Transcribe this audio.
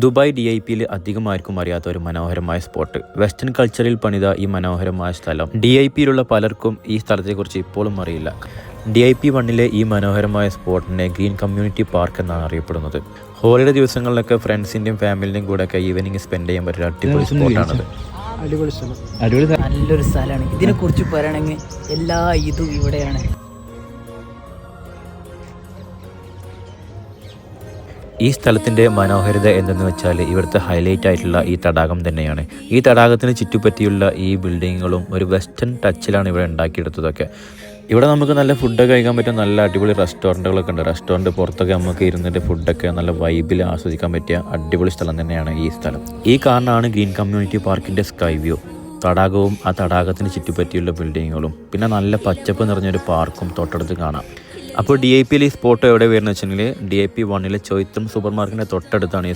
Dubai D I പിയിൽ അധികം ആർക്കും അറിയാത്ത ഒരു മനോഹരമായ സ്പോട്ട്. വെസ്റ്റേൺ കൾച്ചറിൽ പണിത ഈ മനോഹരമായ സ്ഥലം ഡി ഐ പിയിലുള്ള പലർക്കും ഈ സ്ഥലത്തെക്കുറിച്ച് ഇപ്പോഴും അറിയില്ല. ഡി ഐ പി വണ്ണിലെ ഈ മനോഹരമായ സ്പോട്ടിനെ ഗ്രീൻ കമ്മ്യൂണിറ്റി പാർക്ക് എന്നാണ് അറിയപ്പെടുന്നത്. ഹോളിഡേ ദിവസങ്ങളിലൊക്കെ ഫ്രണ്ട്സിന്റെയും ഫാമിലിന്റെയും കൂടെ ഒക്കെ ഈവനിങ് സ്പെൻഡ് ചെയ്യാൻ പറ്റിയ അടിപൊളി സ്പോട്ടാണത് നല്ലൊരു സ്ഥലമാണ്. ഇതിനെക്കുറിച്ച് പറയണമെങ്കിൽ എല്ലാ ഇതും ഇവിടെയാണ്. ഈ സ്ഥലത്തിന്റെ മനോഹാരിത എന്തെന്ന് വെച്ചാൽ ഇവിടുത്തെ ഹൈലൈറ്റ് ആയിട്ടുള്ള ഈ തടാകം തന്നെയാണ്. ഈ തടാകത്തിന് ചുറ്റുപറ്റിയുള്ള ഈ ബിൽഡിങ്ങുകളും ഒരു വെസ്റ്റേൺ ടച്ചിലാണ് ഇവിടെ ഉണ്ടാക്കിയെടുത്തതൊക്കെ. ഇവിടെ നമുക്ക് നല്ല ഫുഡൊക്കെ കഴിക്കാൻ പറ്റിയ നല്ല അടിപൊളി റെസ്റ്റോറന്റുകളൊക്കെ ഉണ്ട്. റെസ്റ്റോറന്റ് പുറത്തൊക്കെ നമുക്ക് ഇരുന്നിട്ട് ഫുഡൊക്കെ നല്ല വൈബിൽ ആസ്വദിക്കാൻ പറ്റിയ അടിപൊളി സ്ഥലം തന്നെയാണ് ഈ സ്ഥലം. ഈ കാരണമാണ് ഗ്രീൻ കമ്മ്യൂണിറ്റി പാർക്കിന്റെ സ്കൈ വ്യൂ തടാകവും ആ തടാകത്തിന് ചുറ്റുപറ്റിയുള്ള ബിൽഡിങ്ങുകളും പിന്നെ നല്ല പച്ചപ്പ് നിറഞ്ഞൊരു പാർക്കും തൊട്ടടുത്ത് കാണാം. അപ്പോൾ ഡി ഐ പിയിൽ ഈ സ്പോട്ട് എവിടെ വരുന്നത് വെച്ചിട്ടുണ്ടെങ്കിൽ ഡി ഐ പി വണ്ണിലെ ചോയ്ത്തും സൂപ്പർ മാർക്കറ്റിന്റെ തൊട്ടടുത്താണ്.